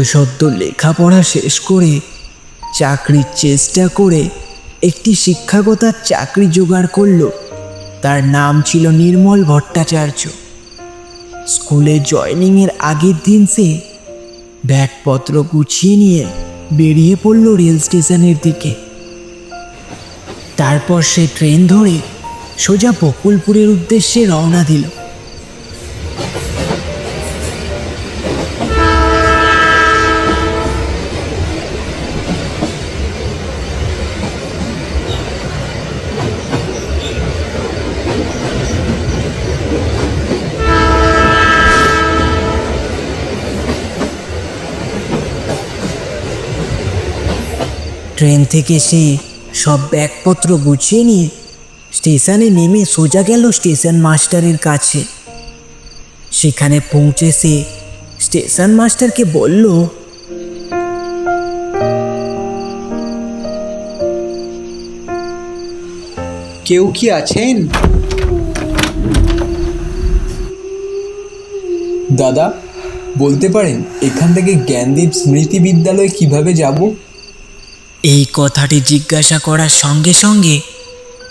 সদ্য লেখাপড়া শেষ করে চাকরির চেষ্টা করে একটি শিক্ষাগতার চাকরি জোগাড় করল। তার নাম ছিল নির্মল ভট্টাচার্য। স্কুলে জয়নিংয়ের আগের দিন সে ব্যাগপত্র গুছিয়ে নিয়ে বেরিয়ে পড়ল রেল স্টেশনের দিকে। তারপর সে ট্রেন ধরে সোজা বকুলপুরের উদ্দেশ্যে রওনা দিল। ট্রেন থেকে সে সব ব্যাগপত্র গুছিয়ে নিয়ে স্টেশনে নেমে সোজা গেল স্টেশন মাস্টারের কাছে। সেখানে পৌঁছে সে স্টেশন মাস্টারকে বলল, কেউ কি আছেন? দাদা, বলতে পারেন, এখান থেকে জ্ঞানদীপ স্মৃতি বিদ্যালয় কীভাবে যাব? এই কথাটি জিজ্ঞাসা করার সঙ্গে সঙ্গে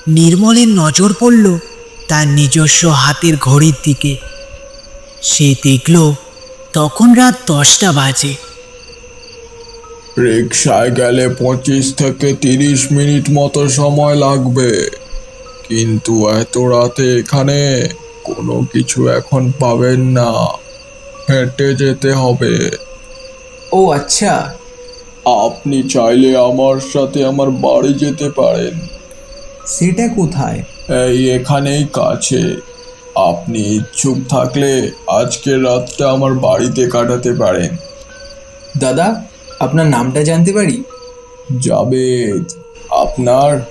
নির্মলের নজর পড়ল তার নিজস্ব হাতের ঘড়ির দিকে। সে দেখল তখন রাত দশটা বাজে। রিক্সায় গেলে পঁচিশ থেকে তিরিশ মিনিট মতো সময় লাগবে। কিন্তু এত রাতে এখানে কোনো কিছু এখন পাবেন না। হেঁটে যেতে হবে। ও আচ্ছা। আপনি চাইলে আমার সাথে আমার বাড়ি যেতে পারেন। সেটা কোথায়? এই এখানেই কাছে। আপনি ইচ্ছুক থাকলে আজকের রাতটা আমার বাড়িতে কাটাতে পারেন। দাদা আপনার নামটা জানতে পারি? জাবেদ। আপনার?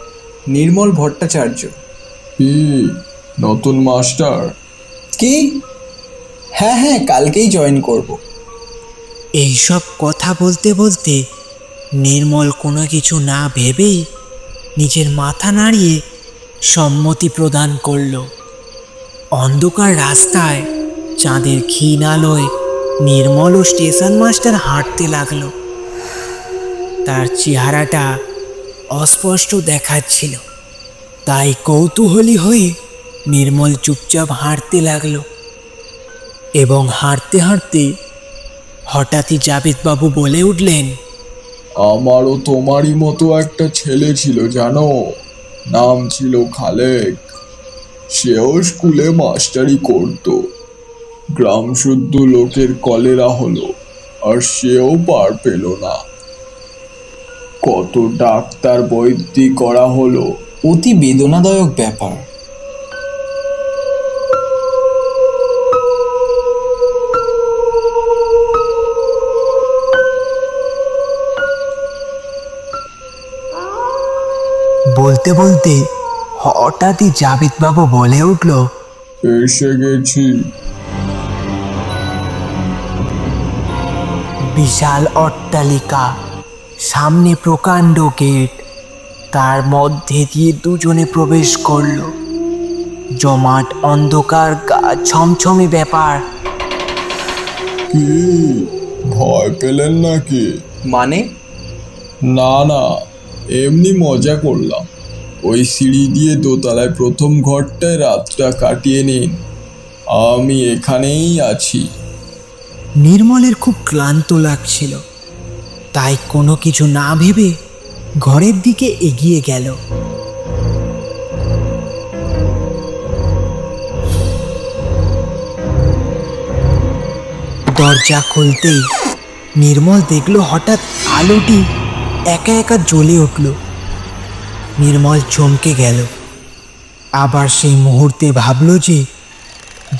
নির্মল ভট্টাচার্য। কি? নতুন মাস্টার? কি? হ্যাঁ হ্যাঁ কালকেই জয়েন করব। এইসব কথা বলতে বলতে নির্মল কোনো কিছু না ভেবেই নিজের মাথা নাড়িয়ে সম্মতি প্রদান করল। অন্ধকার রাস্তায় চাঁদের ক্ষীণ আলোয় নির্মল ও স্টেশন মাস্টার হাঁটতে লাগল। তার চেহারাটা অস্পষ্ট দেখাচ্ছিল। তাই কৌতূহলী হয়ে নির্মল চুপচাপ হাঁটতে লাগল এবং হাঁটতে হাঁটতে হঠাৎই জাবেদবাবু বলে উঠলেন আমারও তোমারই মতো একটা ছেলে ছিল, জানো? নাম ছিল খালেক। সেও স্কুলে মাস্টারি করত। গ্রাম শুদ্ধ লোকের কলেরা হলো, আর সেও পার পেল না। কত ডাক্তার বৈদ্যি করা হলো। অতি বেদনাদায়ক ব্যাপার। বলতে বলতে হঠাৎই জাবেদবাবু বলে উঠল এসে গেছি। বিশাল অট্টালিকা সামনে প্রকাণ্ড গেট তার মধ্যে দিয়ে দুজনে প্রবেশ করল। জমাট অন্ধকার গা ছমছমে ব্যাপার। কি? ভয় পেলেন নাকি? মানে? না না এমনি মজা করলাম। ওই সিঁড়ি দিয়ে দোতলায় প্রথম ঘরটায় রাতটা কাটিয়ে নিন। আমি এখানেই আছি। নির্মলের খুব ক্লান্ত লাগছিল। তাই কোনো কিছু না ভেবে ঘরের দিকে এগিয়ে গেল। দরজা খুলতেই নির্মল দেখল হঠাৎ আলোটি একা একা জ্বলে উঠল। নির্মল চমকে গেল। আবার সেই মুহূর্তে ভাবল যে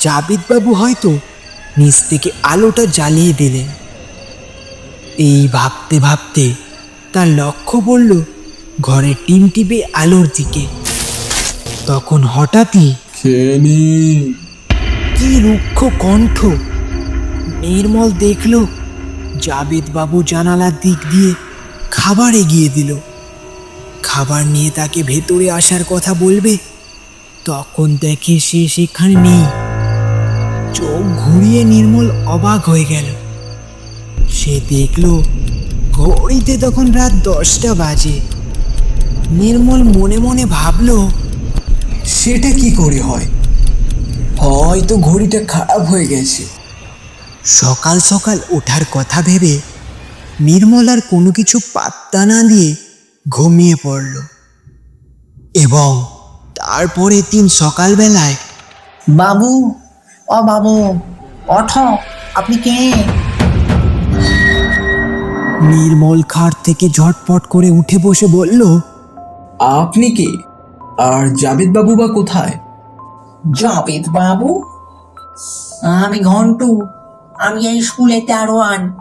জাবিদবাবু হয়তো নিচ থেকে আলোটা জ্বালিয়ে দিলেন। এই ভাবতে ভাবতে তার লক্ষ্য পড়ল ঘরের টিম টিপে আলোর দিকে। তখন হঠাৎই কি রুক্ষ কণ্ঠ নির্মল দেখল জাবেদ বাবু জানালার দিক দিয়ে খাবার এগিয়ে দিল। খাবার নিয়ে তাকে ভেতরে আসার কথা বলবে, তখন দেখে সে সেখানে নেই। চোখ ঘুরিয়ে নির্মল অবাক হয়ে গেল। সে দেখল, ঘড়িতে তখন রাত দশটা বাজে। নির্মল মনে মনে ভাবলো, সেটা কি করে হয়? হয়তো ঘড়িটা খারাপ হয়ে গেছে। সকাল সকাল ওঠার কথা ভেবে নির্মল আর কোনো কিছু পাত্তা না দিয়ে ঘুমিয়ে পড়ল। এবং তারপরে দিন সকালবেলায় বাবু ও বাবু ওঠ আপনি কে? নির্মল খাট থেকে ঝটপট করে উঠে বসে বলল আপনি কে? আর জাবেদ বাবু বা কোথায়? জাবেদ বাবু আমি ঘন্টু আমি এই স্কুলে দারোয়ান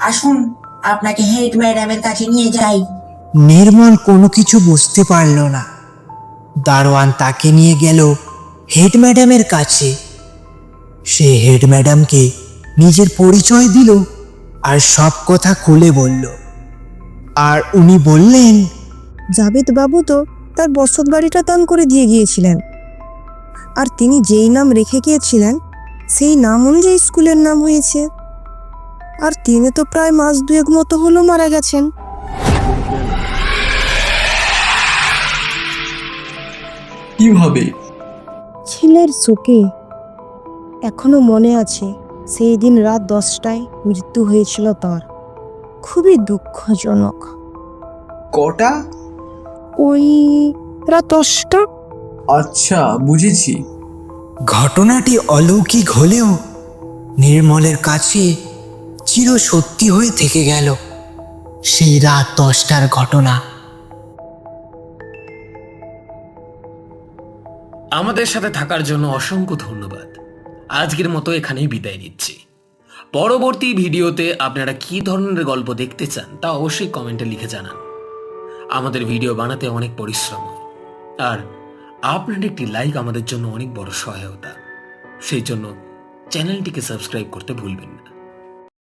আসুন আপনাকে হেড ম্যাডামের কাছে নিয়ে যাই। নির্মল কোনো কিছু বুঝতে পারল না। দারোয়ান তাকে নিয়ে গেল হেড ম্যাডামের কাছে। সে হেড ম্যাডামকে নিজের পরিচয় দিল আর সব কথা খুলে বলল। আর উনি বললেন জাবেদ বাবু তো তার বসত বাড়িটা দান করে দিয়ে গিয়েছিলেন। আর তিনি যেই নাম রেখে গিয়েছিলেন সেই নাম অনুযায়ী স্কুলের নাম হয়েছে। আর তিনি তো প্রায় মাস দুয়েক মতো হলো মারা গেছেন। কীভাবে? ছেলের শোকে এখনও মনে আছে সেই দিন রাত দশটায় মৃত্যু হয়েছিল তার। খুবই দুঃখজনক। কটা? ওই রাত দশটা। আচ্ছা বুঝেছি। ঘটনাটি অলৌকিক হলেও নির্মলের কাছে চির সত্যি হয়ে থেকে গেল সেই রাত দশটার ঘটনা। আমাদের সাথে থাকার জন্য অসংখ্য ধন্যবাদ। আজকের মতো এখানেই বিদায় নিচ্ছি। পরবর্তী ভিডিওতে আপনারা কী ধরনের গল্প দেখতে চান তা অবশ্যই কমেন্টে লিখে জানান। আমাদের ভিডিও বানাতে অনেক পরিশ্রম। আর আপনার একটি লাইক আমাদের জন্য অনেক বড় সহায়তা। সেই জন্য চ্যানেলটিকে সাবস্ক্রাইব করতে ভুলবেন না।